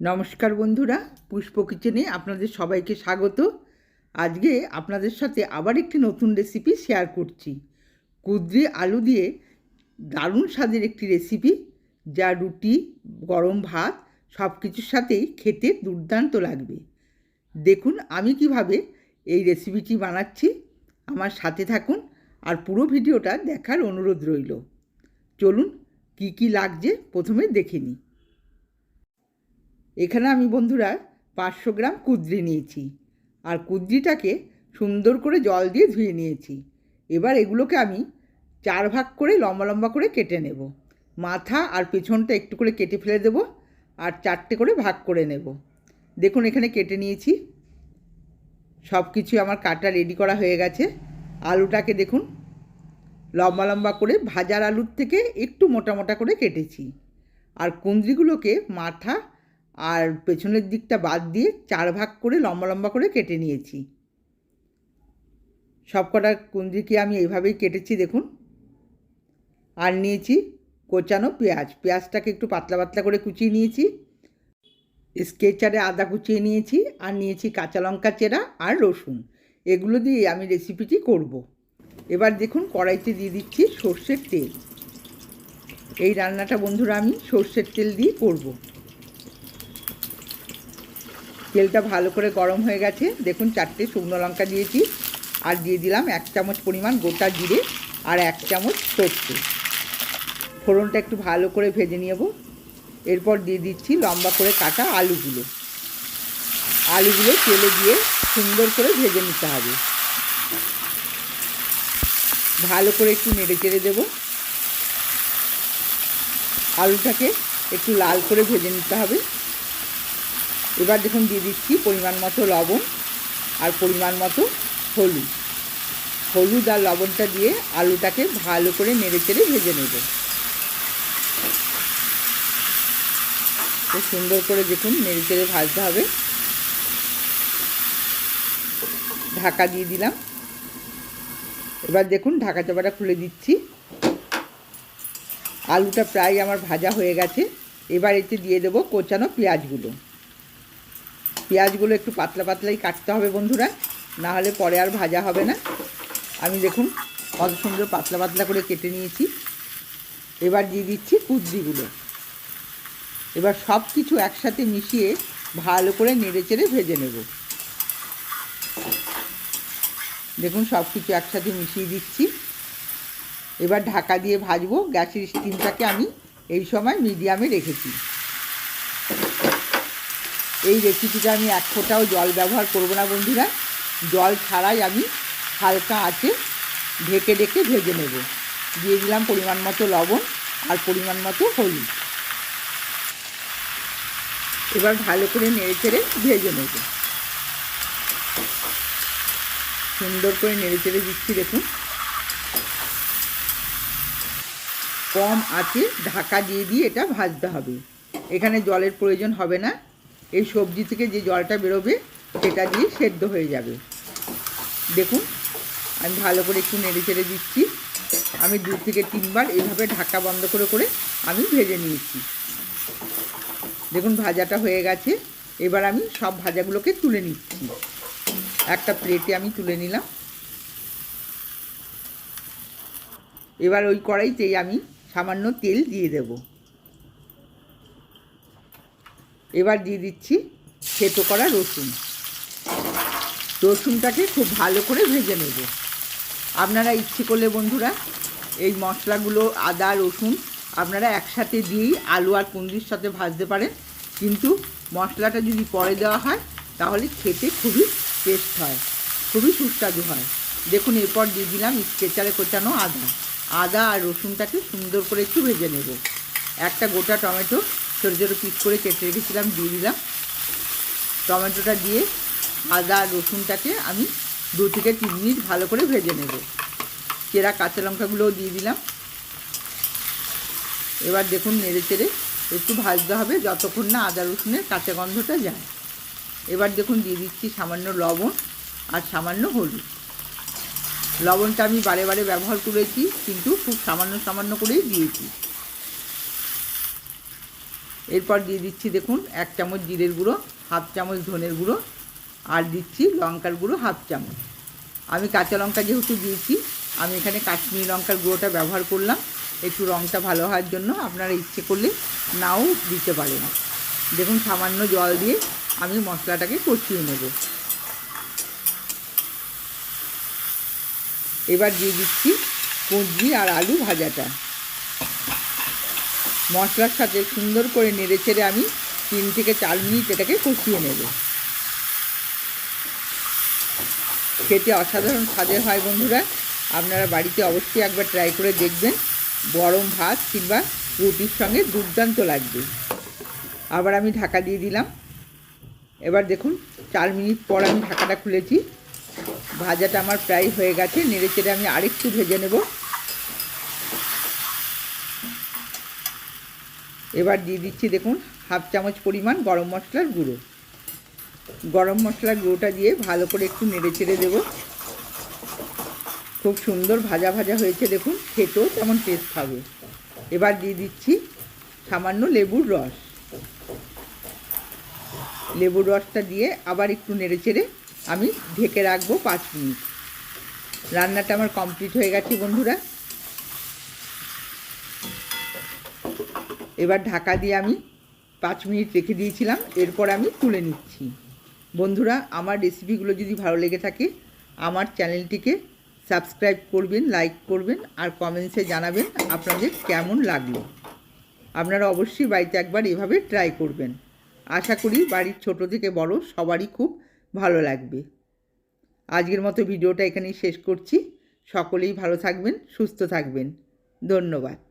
নমস্কার বন্ধুরা, পুষ্প কিচেনে আপনাদের সবাইকে স্বাগত। আজকে আপনাদের সাথে আবার একটি নতুন রেসিপি শেয়ার করছি। কুদ্রি আলু দিয়ে দারুণ স্বাদের একটি রেসিপি যা রুটি, গরম ভাত সব কিছুর সাথেই খেতে দুর্দান্ত লাগবে। দেখুন আমি কীভাবে এই রেসিপিটি বানাচ্ছি। আমার সাথে থাকুন আর পুরো ভিডিওটা দেখার অনুরোধ রইল। চলুন কি কি লাগছে প্রথমে দেখে নিই। এখানে আমি বন্ধুরা পাঁচশো গ্রাম কুদ্রি নিয়েছি। আর কুদ্রিটাকে সুন্দর করে জল দিয়ে ধুয়ে নিয়েছি। এবার এগুলোকে আমি চার ভাগ করে লম্বা লম্বা করে কেটে নেব। মাথা আর পেছনটা একটু করে কেটে ফেলে দেব আর চারটে করে ভাগ করে নেব। দেখুন, এখানে কেটে নিয়েছি। সব কিছু আমার কাটা রেডি করা হয়ে গেছে। আলুটাকে দেখুন, লম্বা লম্বা করে ভাজার আলুর থেকে একটু মোটা মোটা করে কেটেছি। আর কুন্দ্রিগুলোকে মাথা আর পেছনের দিকটা বাদ দিয়ে চার ভাগ করে লম্বা লম্বা করে কেটে নিয়েছি। সব কটা কুন্দ্রিকে আমি এইভাবেই কেটেছি দেখুন? আর নিয়েছি কোচানো পেঁয়াজ। পেঁয়াজটাকে একটু পাতলা পাতলা করে কুচিয়ে নিয়েছি। স্কেচারে আদা কুচিয়ে নিয়েছি আর নিয়েছি কাঁচা লঙ্কা চেরা আর রসুন। এগুলো দিয়ে আমি রেসিপিটি করব। এবার দেখুন কড়াইতে দিয়ে দিচ্ছি সর্ষের তেল। এই রান্নাটা বন্ধুরা আমি সর্ষের তেল দিয়ে করব। তেলটা ভালো করে গরম হয়ে গেছে। দেখুন, চারটে শুকনো লঙ্কা দিয়েছি। আর দিয়ে দিলাম এক চামচ পরিমাণ গোটা জিরে আর এক চামচ সর্ষে। ফোড়নটা একটু ভালো করে ভেজে নেব। এরপর দিয়ে দিচ্ছি লম্বা করে কাটা আলুগুলো। আলুগুলো তেলে দিয়ে সুন্দর করে ভেজে নিতে হবে। ভালো করে একটু নেড়ে চেড়ে দেবো। আলুটাকে একটু লাল করে ভেজে নিতে হবে। এবার দেখুন দিয়ে দিচ্ছি পরিমাণ মতো লবণ আর পরিমাণ মতো হলুদ। হলুদ আর লবণটা দিয়ে আলুটাকে ভালো করে নেড়ে চেড়ে ভেজে নেব। খুব সুন্দর করে দেখুন নেড়ে চেড়ে ভাজতে হবে। ঢাকা দিয়ে দিলাম। এবার দেখুন ঢাকা চাপাটা খুলে দিচ্ছি। আলুটা প্রায় আমার ভাজা হয়ে গেছে। এবার এতে দিয়ে দেবো কোচানো পেঁয়াজগুলো। পেঁয়াজগুলো একটু পাতলা পাতলাই কাটতে হবে বন্ধুরা না হলে পরে আর ভাজা হবে না। আমি দেখুন কত সুন্দর পাতলা পাতলা করে কেটে নিয়েছি। এবার দিয়ে দিচ্ছি কুদ্রিগুলো এবার সব কিছু একসাথে মিশিয়ে ভালো করে নেড়ে চেড়ে ভেজে নেব। দেখুন সব কিছু একসাথে মিশিয়ে দিচ্ছি। এবার ঢাকা দিয়ে ভাজবো, গ্যাসের স্টিমটাকে আমি এই সময় মিডিয়ামে রেখেছি। এই রেসিপিটা আমি এক ফোঁটাও জল ব্যবহার করব না, বন্ধুরা। জল ছাড়াই আমি হালকা আঁচে ঢেকে ঢেকে ভেজে নেব। দিয়ে দিলাম পরিমাণ মতো লবণ আর পরিমাণ মতো হলুদ। এবার ভালো করে নেড়ে চেড়ে ভেজে নেব। সুন্দর করে নেড়ে চেড়ে দিচ্ছি, দেখুন। কম আঁচে ঢাকা দিয়ে দিয়ে এটা ভাজতে হবে। এখানে জলের প্রয়োজন হবে না। এই সবজি থেকে যে জলটা বেরোবে, সেটা দিয়ে সেদ্ধ হয়ে যাবে। দেখুন, আমি ভালো করে একটু নেড়ে চেড়ে দিচ্ছি। আমি দু থেকে তিনবার এইভাবে ঢাকা বন্ধ করে করে আমি ভেজে নিয়েছি। দেখুন, ভাজাটা হয়ে গেছে। এবার আমি সব ভাজাগুলোকে তুলে নিচ্ছি। একটা প্লেটে আমি তুলে নিলাম। এবার ওই কড়াইতেই আমি সামান্য তেল দিয়ে দেবো। এবার দিয়ে দিচ্ছি থেতো করা রসুন। রসুনটাকে খুব ভালো করে ভেজে নেব। আপনারা ইচ্ছে করলে বন্ধুরা, এই মশলাগুলো, আদা, রসুন, আপনারা একসাথে দিয়েই আলু আর কুন্দির সাথে ভাজতে পারেন। কিন্তু মশলাটা যদি পরে দেওয়া হয়, তাহলে খেতে খুবই টেস্ট হয়, খুবই সুস্বাদু হয়। দেখুন, এরপর দিয়ে দিলাম স্কেচারে কোচানো আদা। আদা আর রসুনটাকে সুন্দর করে একটু ভেজে নেব। একটা গোটা টমেটো ছোটো ছোটো পিস করে কেটে রেখেছিলাম, দিয়ে দিলাম। টমেটোটা দিয়ে আদা রসুনটাকে আমি দু থেকে তিন মিনিট ভালো করে ভেজে নেব। চেরা কাঁচা লঙ্কাগুলোও দিয়ে দিলাম। এবার দেখুন নেড়ে চেড়ে একটু ভাজতে হবে যতক্ষণ না আদা রসুনের কাঁচা গন্ধটা যায়। এবার দেখুন দিয়ে দিচ্ছি সামান্য লবণ আর সামান্য হলুদ। লবণটা আমি বারে বারে ব্যবহার করেছি, কিন্তু খুব সামান্য সামান্য করেই দিয়েছি। এরপর দিয়ে দিচ্ছি দেখুন এক চামচ জিরের গুঁড়ো, হাফ চামচ ধনের গুঁড়ো, আর দিচ্ছি লঙ্কার গুঁড়ো, হাফ চামচ। আমি কাঁচা লঙ্কা যেহেতু দিয়েছি, আমি এখানে কাশ্মীরি লঙ্কার গুঁড়োটা ব্যবহার করলাম। একটু রঙটা ভালো হওয়ার জন্য আপনারা ইচ্ছে করলে নাও দিতে পারেন। দেখুন সামান্য জল দিয়ে আমি মশলাটাকে কষিয়ে নেব। এবার দিয়ে দিচ্ছি কুঁদরি আর আলু ভাজাটা। মশলার সাথে সুন্দর করে নেড়ে চেড়ে আমি তিন থেকে চার মিনিট এটাকে কষিয়ে নেব। খেতে অসাধারণ স্বাদের হয় বন্ধুরা। আপনারা বাড়িতে অবশ্যই একবার ট্রাই করে দেখবেন। গরম ভাত কিংবা রুটির সঙ্গে দুর্দান্ত লাগবে। আবার আমি ঢাকা দিয়ে দিলাম। এবার দেখুন, চার মিনিট পর আমি ঢাকাটা খুলেছি। ভাজাটা আমার প্রায় হয়ে গেছে। নেড়ে চেড়ে আমি আরেকটু ভেজে নেব। এবার দিয়ে দিচ্ছি দেখুন, হাফ চামচ পরিমাণ গরম মশলার গুঁড়ো। গরম মশলার গুঁড়োটা দিয়ে ভালো করে একটু নেড়ে চেড়ে দেবো। খুব সুন্দর ভাজা ভাজা হয়েছে দেখুন, খেতেও তেমন টেস্ট হবে। এবার দিয়ে দিচ্ছি সামান্য লেবুর রস। লেবুর রসটা দিয়ে আবার একটু নেড়ে চেড়ে আমি ঢেকে রাখব পাঁচ মিনিট। রান্নাটা আমার কমপ্লিট হয়ে গেছে বন্ধুরা। এবার ঢাকা দিয়ে আমি পাঁচ মিনিট রেখে দিয়েছিলাম, এরপর আমি তুলে নিচ্ছি। বন্ধুরা, আমার রেসিপিগুলো যদি ভালো লেগে থাকে, আমার চ্যানেলটিকে সাবস্ক্রাইব করবেন লাইক করবেন, আর কমেন্টসে জানাবেন আপনাদের কেমন লাগল। আপনারা অবশ্যই বাড়িতে একবার এভাবে ট্রাই করবেন। আশা করি বাড়ির ছোট থেকে বড় সবারই খুব ভালো লাগবে। আজকের মতো ভিডিওটা এখানেই শেষ করছি। সকলেই ভালো থাকবেন, সুস্থ থাকবেন। ধন্যবাদ।